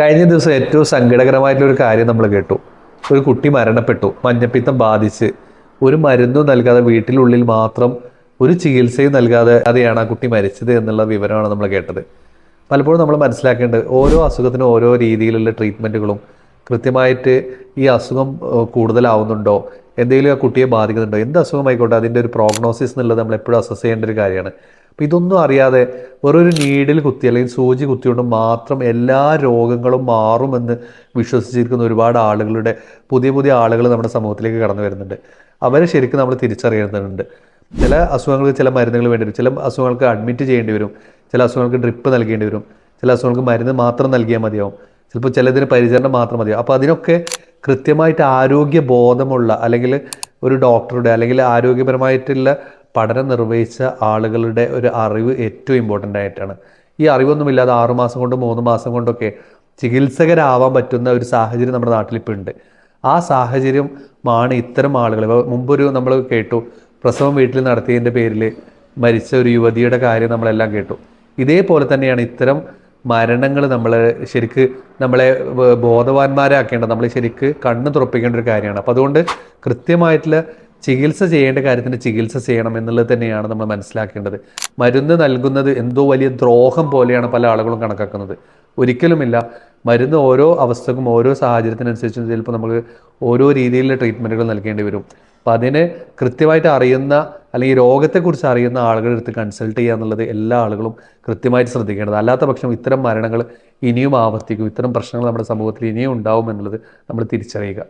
കഴിഞ്ഞ ദിവസം ഏറ്റവും സങ്കടകരമായിട്ടുള്ള ഒരു കാര്യം നമ്മൾ കേട്ടു. ഒരു കുട്ടി മരണപ്പെട്ടു. മഞ്ഞപ്പിത്തം ബാധിച്ച്. ഒരു മരുന്നും നൽകാതെ വീട്ടിലുള്ളിൽ മാത്രം ഒരു ചികിത്സയും നൽകാതെ അതെയാണ് ആ കുട്ടി മരിച്ചത് എന്നുള്ള വിവരമാണ് നമ്മൾ കേട്ടത്. പലപ്പോഴും നമ്മൾ മനസ്സിലാക്കേണ്ടത് ഓരോ അസുഖത്തിനും ഓരോ രീതിയിലുള്ള ട്രീറ്റ്മെന്റുകളും കൃത്യമായിട്ട് ഈ അസുഖം കൂടുതലാവുന്നുണ്ടോ? എന്തെങ്കിലും ആ കുട്ടിയെ ബാധിക്കുന്നുണ്ടോ? എന്ത് അസുഖമായിക്കോട്ടെ? അതിന്റെ ഒരു പ്രോഗ്നോസിസ് എന്നുള്ളത് നമ്മൾ എപ്പോഴും അസസ് ചെയ്യേണ്ട ഒരു കാര്യമാണ്. അപ്പോൾ ഇതൊന്നും അറിയാതെ വെറൊരു നീഡിൽ കുത്തി അല്ലെങ്കിൽ സൂചി കുത്തിയോണ്ട് മാത്രം എല്ലാ രോഗങ്ങളും മാറുമെന്ന് വിശ്വസിച്ചിരിക്കുന്ന ഒരുപാട് ആളുകളുടെ പുതിയ പുതിയ ആളുകൾ നമ്മുടെ സമൂഹത്തിലേക്ക് കടന്നു വരുന്നുണ്ട്. അവരെ ശരിക്കും നമ്മൾ തിരിച്ചറിയുന്നുണ്ട് ചില അസുഖങ്ങൾക്ക് ചില മരുന്നുകൾ വേണ്ടി വരും. ചില അസുഖങ്ങൾക്ക് അഡ്മിറ്റ് ചെയ്യേണ്ടി വരും. ചില അസുഖങ്ങൾക്ക് ഡ്രിപ്പ് നൽകേണ്ടി വരും. ചില അസുഖങ്ങൾക്ക് മരുന്ന് മാത്രം നൽകിയാൽ മതിയാവും. ചിലപ്പോൾ ചിലതിന് പരിചരണം മാത്രം മതിയാവും. അപ്പോൾ അതിനൊക്കെ കൃത്യമായിട്ട് ആരോഗ്യ ബോധമുള്ള അല്ലെങ്കിൽ ഒരു ഡോക്ടറുടെ അല്ലെങ്കിൽ ആരോഗ്യപരമായിട്ടുള്ള പഠനം നിർവഹിച്ച ആളുകളുടെ ഒരു അറിവ് ഏറ്റവും ഇമ്പോർട്ടന്റ് ആയിട്ടാണ്. ഈ അറിവൊന്നുമില്ലാതെ ആറുമാസം കൊണ്ടും മൂന്ന് മാസം കൊണ്ടൊക്കെ ചികിത്സകരാവാൻ പറ്റുന്ന ഒരു സാഹചര്യം നമ്മുടെ നാട്ടിൽ ഇപ്പോൾ ഉണ്ട് ആ സാഹചര്യമാണ് ഇത്തരം ആളുകൾ. ഇപ്പോൾ മുമ്പൊരു നമ്മൾ കേട്ടു പ്രസവം വീട്ടിൽ നടത്തിയതിന്റെ പേരിൽ മരിച്ച ഒരു യുവതിയുടെ കാര്യം നമ്മളെല്ലാം കേട്ടു. ഇതേപോലെ തന്നെയാണ് ഇത്തരം മരണങ്ങൾ നമ്മൾ ശരിക്ക് നമ്മളെ ബോധവാന്മാരാക്കേണ്ടത്. നമ്മൾ ശരിക്ക് കണ്ണ് തുറപ്പിക്കേണ്ട ഒരു കാര്യമാണ്. അപ്പോൾ അതുകൊണ്ട് കൃത്യമായിട്ടുള്ള ചികിത്സ ചെയ്യേണ്ട കാര്യത്തിന് ചികിത്സ ചെയ്യണം എന്നുള്ളത് തന്നെയാണ് നമ്മൾ മനസ്സിലാക്കേണ്ടത്. മരുന്ന് നൽകുന്നത് എന്തോ വലിയ ദ്രോഹം പോലെയാണ് പല ആളുകളും കണക്കാക്കുന്നത്. ഒരിക്കലുമില്ല. മരുന്ന് ഓരോ അവസ്ഥക്കും ഓരോ സാഹചര്യത്തിനനുസരിച്ച് ചിലപ്പോൾ നമുക്ക് ഓരോ രീതിയിലുള്ള ട്രീറ്റ്മെന്റുകൾ നൽകേണ്ടി വരും. അപ്പം അതിന് കൃത്യമായിട്ട് അറിയുന്ന അല്ലെങ്കിൽ രോഗത്തെക്കുറിച്ച് അറിയുന്ന ആളുകളുടെ അടുത്ത് കൺസൾട്ട് ചെയ്യുക എന്നുള്ളത് എല്ലാ ആളുകളും കൃത്യമായിട്ട് ശ്രദ്ധിക്കേണ്ടത്. അല്ലാത്ത പക്ഷം ഇത്തരം മരണങ്ങൾ ഇനിയും ആവർത്തിക്കും. ഇത്തരം പ്രശ്നങ്ങൾ നമ്മുടെ സമൂഹത്തിൽ ഇനിയും ഉണ്ടാവും എന്നുള്ളത് നമ്മൾ തിരിച്ചറിയുക.